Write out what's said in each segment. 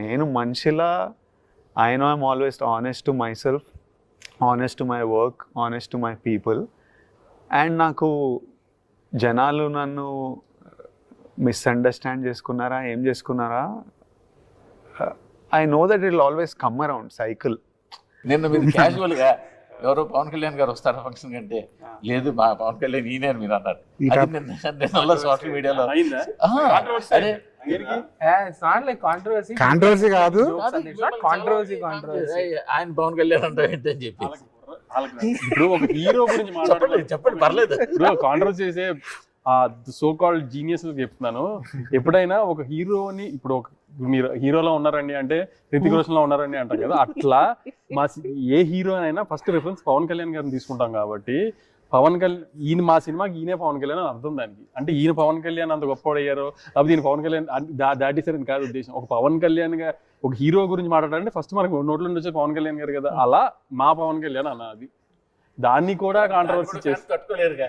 నేను మనిషిలా I know I'm always honest to myself honest to my work honest to my people and నాకు జనాలు నన్ను misunderstand చేసుకున్నారా ఏం చేసుకున్నారా? I know that it always come around cycle నిన్న మీరు క్యాజువల్గా ఎవరో పవన్ కళ్యాణ్ గారు వస్తారా ఫంక్షన్ కంటే. లేదు మా పవన్ కళ్యాణ్ ఈయనే అని మీరు అన్నారు. నిన్న సోషల్ మీడియాలో అదే. కాంట్రవర్సీ కాదు. కాంట్రవర్సీ కాంట్రవర్సీ ఆయన పవన్ కళ్యాణ్ అంటే ఏంటని చెప్పి ఇప్పుడు ఒక హీరో గురించి చెప్పండి మాట్లాడాలి చెప్పండి పర్లేదు. ఇప్పుడు కాంట్రవర్సీ చేసే సో కాల్డ్ జీనియస్ చెప్తున్నాను. ఎప్పుడైనా ఒక హీరోని ఇప్పుడు ఒక మీరు హీరోలో ఉన్నారండి అంటే రితిక్ రోషన్లో ఉన్నారండి అంటాం కదా. అట్లా మా ఏ హీరో అయినా ఫస్ట్ రిఫరెన్స్ పవన్ కళ్యాణ్ గారిని తీసుకుంటాం కాబట్టి పవన్ కళ్యాణ్ ఈయన మా సినిమాకి ఈయనే పవన్ కళ్యాణ్ అని అర్థం దానికి. అంటే ఈయన పవన్ కళ్యాణ్ అంత గొప్పవాడు అయ్యారో లేకపోతే ఈయన పవన్ కళ్యాణ్ అన్- దా దాటేసారని కాదు ఉద్దేశం. ఒక పవన్ కళ్యాణ్గా ఒక హీరో గురించి మాట్లాడాలంటే ఫస్ట్ మనకు నోట్లో నుండి వచ్చే పవన్ కళ్యాణ్ గారు కదా. అలా మా పవన్ కళ్యాణ్ అన్న అది దాన్ని కూడా కాంట్రవర్సీ చేసి తట్టుకోలేరుగా.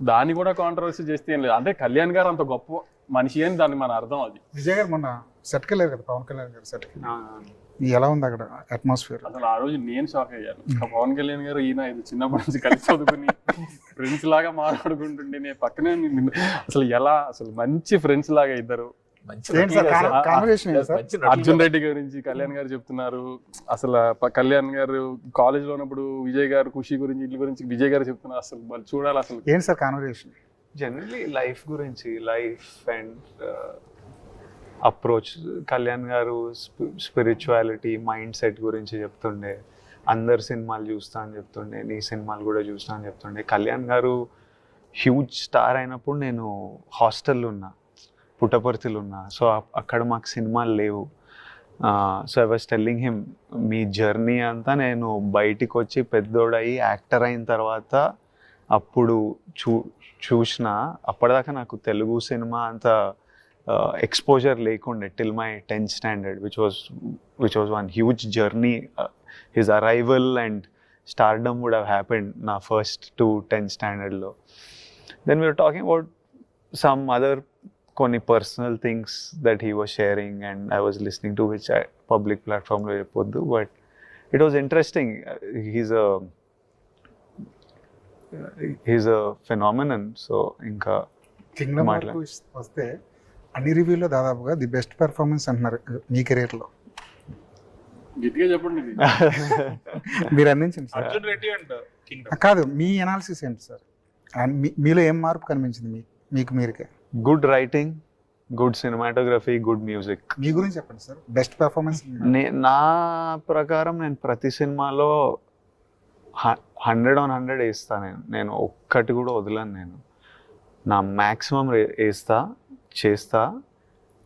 దాన్ని కూడా కాంట్రవర్సీ చేస్తే ఏం లేదు. అంటే కళ్యాణ్ గారు అంత గొప్ప మనిషి అని దాన్ని మన అర్థం అది. విజయ్ గారు మొన్న సెట్కి వెళ్ళారు కదా పవన్ కళ్యాణ్ గారు సెట్కి ఎలా ఉంది అక్కడ అట్మాస్ఫియర్ అసలు ఆ రోజు నేను షాక్ అయ్యాను. పవన్ కళ్యాణ్ గారు ఈయన ఇది చిన్నప్పటి నుంచి కలిసి చదువుకుని ఫ్రెండ్స్ లాగా మాట్లాడుకుంటుంటే నేను పక్కనే అసలు ఎలా అసలు మంచి ఫ్రెండ్స్ లాగా ఇద్దరు. మంచి అర్జున్ రెడ్డి గురించి కళ్యాణ్ గారు చెప్తున్నారు. అసలు కళ్యాణ్ గారు కాలేజ్లో ఉన్నప్పుడు విజయ్ గారు ఖుషి గురించి వీటి గురించి విజయ్ గారు చెప్తున్నారు. అసలు వాళ్ళు చూడాలి అసలు. ఏంటి సార్ కాన్వర్సేషన్ జనరలీ లైఫ్ గురించి life and approach Kalyan garu spirituality mind set గురించి చెప్తుండే. అందరు సినిమాలు చూస్తా అని చెప్తుండే. నీ సినిమాలు కూడా చూస్తా అని చెప్తుండే. కళ్యాణ్ గారు హ్యూజ్ స్టార్ అయినప్పుడు నేను హాస్టల్లో ఉన్నా. పుట్టపర్తిలో ఉన్నా సో అక్కడ మాకు సినిమాలు లేవు. So I was telling him me journey అంతా నేను బయటికి వచ్చి పెద్దోడయి యాక్టర్ అయిన తర్వాత అప్పుడు చూ చూసిన అప్పటిదాకా నాకు తెలుగు సినిమా అంత ఎక్స్పోజర్ లేకుండే till my tenth standard which was which was one huge journey his arrival and stardom would have happened నా first to tenth స్టాండర్డ్లో then we're talking about some other కొన్ని personal things that he was sharing and I was listening to which public ప్లాట్ఫామ్లో చెప్పొద్దు but it was interesting he's a he's a phenomenon so ఇంకా వస్తే అన్ని రివ్యూలో దాదాపుగా the best performance అంటున్నారు మీ కెరీర్లో గట్టిగా చెప్పండి. మీరు అందించండి సార్. కాదు మీ అనాలిసిస్ ఏంటి సార్? అండ్ మీలో ఏం మార్పు కనిపించింది మీ మీకు మీరుకే? Good writing good cinematography good music మీ గురించి చెప్పండి సార్. బెస్ట్ పెర్ఫార్మెన్స్ నే నా ప్రకారం నేను ప్రతి సినిమాలో హండ్రెడ్ ఆన్ హండ్రెడ్ వేస్తా నేను. నేను ఒక్కటి కూడా వదలను నేను. నా మ్యాక్సిమం వేస్తా చేస్తా.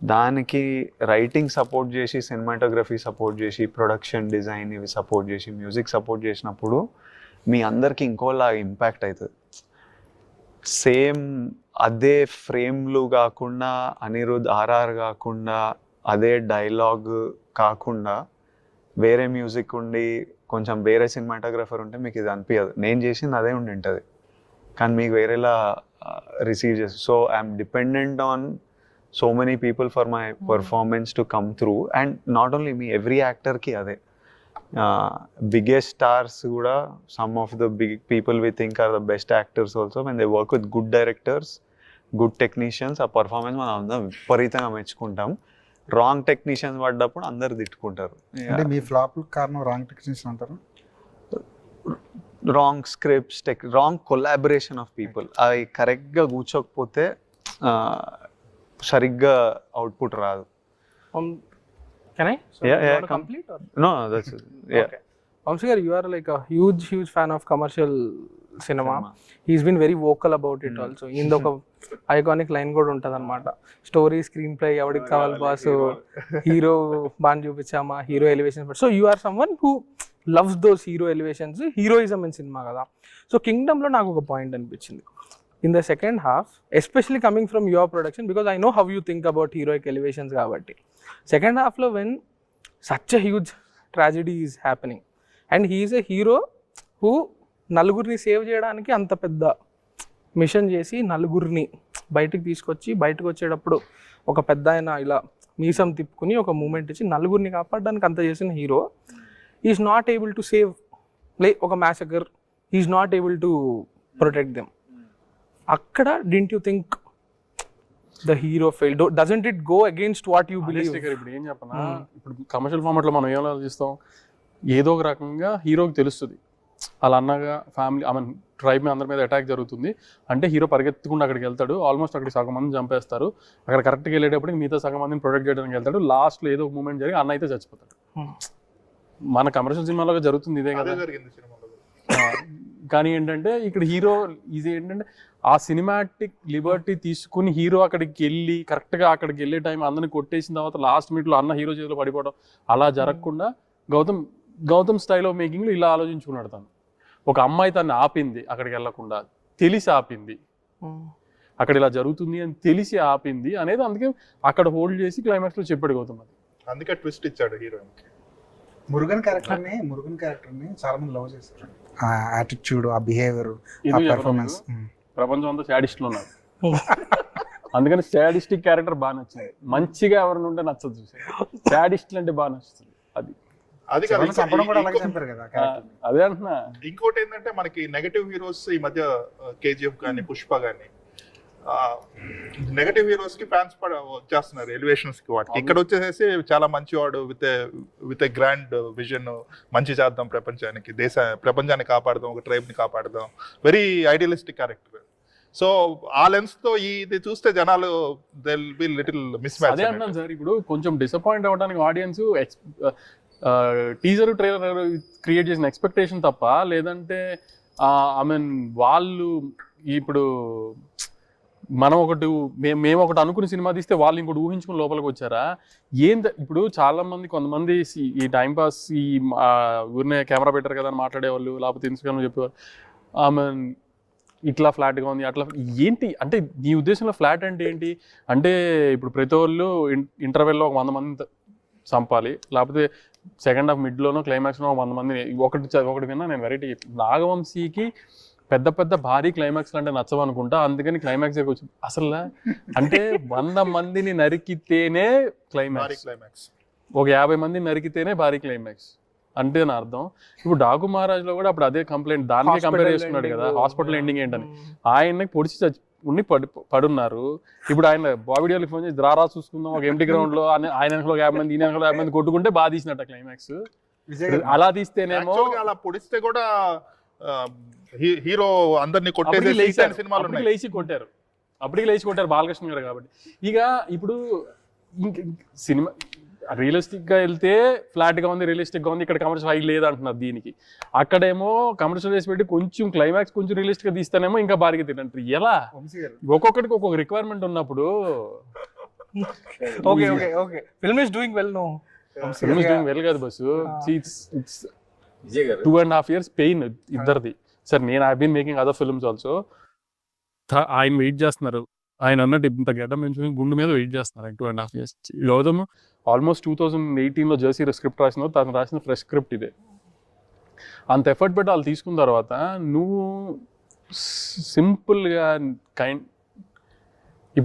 దానికి రైటింగ్ సపోర్ట్ చేసి సినిమాటోగ్రఫీ సపోర్ట్ చేసి ప్రొడక్షన్ డిజైన్ ఇవి సపోర్ట్ చేసి మ్యూజిక్ సపోర్ట్ చేసినప్పుడు మీ అందరికి ఇంకోలా ఇంపాక్ట్ అవుతుంది సేమ్ అదే ఫ్రేమ్లు కాకుండా అనిరుద్ ఆర్ఆర్ కాకుండా అదే డైలాగ్ కాకుండా వేరే మ్యూజిక్ ఉండి కొంచెం వేరే సినిమాటోగ్రఫర్ ఉంటే మీకు ఇది అనిపించదు నేను చేసింది అదే ఉండి ఉంటుంది. కానీ మీకు వేరేలా రిసీవ్ చేసి so I'm dependent on so many people for my performance to come through. And not only me every యాక్టర్కి అదే. బిగ్గెస్ట్ స్టార్స్ కూడా some of the big people we think are the best actors also when they work with good directors good technicians ఆ performance మనం అందరం విపరీతంగా మెచ్చుకుంటాం. Wrong technicians పడ్డప్పుడు అందరు తిట్టుకుంటారు. అంటే మీ ఫ్లాప్ కారణం రాంగ్ టెక్నీషియన్ అంటారు? Wrong scripts tech wrong collaboration of people అవి కరెక్ట్గా కూర్చోకపోతే ఆ, సరిగ్గా అవుట్పుట్ రాదు. Um, can I? So Yeah, you yeah, want to come. Complete or? No that's Okay. Vamsi garu, you are like a huge, huge fan of commercial cinema. He's been very vocal about it Mm. also. ఇందు ఒక iconic line కూడా ఉంటుంది అనమాట story screen play ఎవరికి కావాలి boss hero బాగా చూపించామా hero elevations so you are someone who loves those hero elevations heroism in cinema కదా so కింగ్డమ్లో నాకు ఒక పాయింట్ అనిపించింది in the second half especially coming from your production because I know how you think about heroic elevations కాబట్టి second హాఫ్లో when such a huge tragedy is happening and he's a hero who నలుగురిని save చేయడానికి అంత పెద్ద machine చేసి నలుగురిని బయటికి తీసుకొచ్చి బయటకు వచ్చేటప్పుడు ఒక పెద్ద ఆయన ఇలా మీసం తిప్పుకుని ఒక మూమెంట్ ఇచ్చి నలుగురిని కాపాడడానికి అంత చేసిన hero. Is not able to save లే ఒక massacre is not able to protect them అక్కడ didn't you think the hero fail doesn't it go against what you believe ఇప్పుడు ఏం చెప్పనా? ఇప్పుడు కమర్షియల్ ఫార్మాట్లో మనం ఏం ఆలోచిస్తాం? ఏదో ఒక రకంగా హీరోకి తెలుస్తుంది. అలా అన్నగా ఫ్యామిలీ ఐ మీన్ ట్రైబ్ అందరి మీద అటాక్ జరుగుతుంది. అంటే హీరో పరిగెత్తుకుండా అక్కడికి వెళ్తాడు. ఆల్మోస్ట్ అక్కడికి సగం మంది చంపేస్తారు. అక్కడ కరెక్ట్గా వెళ్ళేటప్పుడు మిగతా సగం మందిని ప్రొటెక్ట్ చేయడానికి వెళ్తాడు. లాస్ట్లో ఏదో ఒక మూమెంట్ జరిగి అన్న అయితే చచ్చిపోతాడు. Hmm. మన కమర్షియల్ సినిమాలో జరుగుతుంది ఇదే కదా. కానీ ఏంటంటే ఇక్కడ హీరో ఇది ఏంటంటే ఆ సినిమాటిక్ లిబర్టీ తీసుకుని హీరో అక్కడికి వెళ్ళి కరెక్ట్గా అక్కడికి వెళ్ళే టైం అందరిని కొట్టేసిన తర్వాత లాస్ట్ మినిట్లో అన్న హీరో చేతిలో పడిపోవడం అలా జరగకుండా గౌతమ్ గౌతమ్ స్టైల్ ఆఫ్ మేకింగ్లో ఇలా ఆలోచించుకున్నాడు తను ఒక అమ్మాయి తను ఆపింది అక్కడికి వెళ్ళకుండా తెలిసి ఆపింది. అక్కడ ఇలా జరుగుతుంది అని తెలిసి ఆపింది అనేది అందుకే అక్కడ హోల్డ్ చేసి క్లైమాక్స్లో చెప్పాడు గౌతమ్ అది. అందుకే ట్విస్ట్ ఇచ్చాడు హీరోయిన్కి. మురుగన్ క్యారెక్టర్ని మురుగన్ క్యారెక్టర్ని చాలా మంది లవ్ చేశారు. ఆ యాటిట్యూడ్ ఆ బిహేవియర్ ఆ పెర్ఫార్మెన్స్ నీకు? ప్రపంచం అంతా శాడిస్ట్లు ఉన్నారు. అందుకని శాడిస్టిక్ క్యారెక్టర్ బాగా నచ్చింది. మంచిగా ఎవరిని ఉంటే నచ్చదు చూసే శాడిస్ట్లు అంటే బాగా నచ్చుతుంది. అది అది అదే అంటున్నా. ఇంకోటి ఏంటంటే మనకి నెగటివ్ హీరోస్ ఈ మధ్య కేజీఎఫ్ కానీ పుష్ప కానీ నెగటివ్ హీరోస్కి ఫ్యాన్స్ వచ్చేస్తున్నారు ఎలివేషన్స్కి వాటికి. ఇక్కడ వచ్చేసేసి చాలా మంచివాడు with with a grand vision మంచి చేద్దాం ప్రపంచానికి దేశ ప్రపంచాన్ని కాపాడదాం ఒక ట్రైబ్ని కాపాడదాం. వెరీ ఐడియలిస్టిక్ క్యారెక్టర్ సో ఆ లెన్స్తో ఇది చూస్తే జనాలు దిల్ బి లిటిల్ మిస్ అదే మ్యాచ్ అంటున్నాను సార్ ఇప్పుడు కొంచెం డిసప్పాయింట్ అవ్వడానికి ఆడియన్స్ టీజర్ ట్రైలర్ క్రియేట్ చేసిన ఎక్స్పెక్టేషన్ తప్ప లేదంటే ఐ మీన్ వాళ్ళు ఇప్పుడు మనం ఒకటి మేము మేము ఒకటి అనుకుని సినిమా తీస్తే వాళ్ళు ఇంకోటి ఊహించుకుని లోపలికి వచ్చారా? ఏం ఇప్పుడు చాలామంది కొంతమంది ఈ టైంపాస్ ఈ ఊరినే కెమెరా పెట్టారు కదా అని మాట్లాడేవాళ్ళు లేకపోతే ఇన్స్టాగ్రామ్ చెప్పేవారు ఐ మీన్ ఇట్లా ఫ్లాట్గా ఉంది అట్లా ఏంటి? అంటే నీ ఉద్దేశంలో ఫ్లాట్ అంటే ఏంటి? అంటే ఇప్పుడు ప్రతి వాళ్ళు ఇంటర్వెల్లో ఒక వంద మంది చంపాలి లేకపోతే సెకండ్ హాఫ్ మిడ్లోనో క్లైమాక్స్లో వంద మంది ఒకటి ఒకటి విన్నా నేను వెరైటీ నాగవంశీకి పెద్ద పెద్ద భారీ క్లైమాక్స్ అంటే నచ్చవు అనుకుంటా అందుకని క్లైమాక్స్ వచ్చి అసలు అంటే వంద మందిని నరికితేనే క్లైమాక్స్ క్లైమాక్స్ ఒక యాభై మందిని నరికితేనే భారీ క్లైమాక్స్ అంటే నా అర్థం. ఇప్పుడు డాకు మహారాజ్లో కూడా అప్పుడు అదే కంప్లైంట్ దానికే కంపేర్ చేసుకున్నాడు కదా హాస్పిటల్ ఎండింగ్ ఏంటని. ఆయన్ని పొడిచి చచ్చి ఉండి పడి పడున్నారు. ఇప్పుడు ఆయన బాబిడియోకి ఫోన్ చేసి ద్రారా చూసుకుందాం ఒక ఎంటీ గ్రౌండ్లో ఆయన ఆయన వెనకలో యాభై మంది ఈయన వెనకలో యాభై మంది కొట్టుకుంటే బాగా తీసినట్ట క్లైమాక్స్ అలా తీస్తేనేమో అలా పొడిస్తే కూడా హీరో అందరినీ కొట్టేసి లేచారు. సినిమాలు లేచి కొట్టారు. అప్పటికి లేచి కొట్టారు బాలకృష్ణ గారు కాబట్టి. ఇక ఇప్పుడు ఇంక సినిమా రియలిస్టిక్గా వెళ్తే ఫ్లాట్గా ఉంది రియలిస్టిక్గా ఉంది ఇక్కడ కమర్షియల్ హై లేదు అంటున్నారు దీనికి. అక్కడేమో కమర్షియల్ చేసి పెట్టి కొంచెం క్లైమాక్స్ కొంచెం రియలిస్టిక్గా తీస్తేనేమో ఇంకా భారీగా తింటారు ఎలా? ఒక్కొక్కడికి ఒక్కొక్క రిక్వైర్మెంట్ ఉన్నప్పుడు okay okay okay film is doing well no film doing well కాదు boss. It's it's Vijay garu two and half years pain ఇద్దరిది. సార్ నేను I been making other films also ఆయన వెయిట్ చేస్తున్నారు. ఆయన అన్నట్టు ఇంత గడ్డ పెంచుకుని గుండు మీద వెయిట్ చేస్తున్నారు. Two and half years Gautam almost two thousand ఎయిటీన్లో జర్సీ స్క్రిప్ట్ రాసిన తను రాసిన ఫ్రెష్ స్క్రిప్ట్ ఇదే. అంత ఎఫర్ట్ పెట్టి వాళ్ళు తీసుకున్న తర్వాత నువ్వు సింపుల్గా కైండ్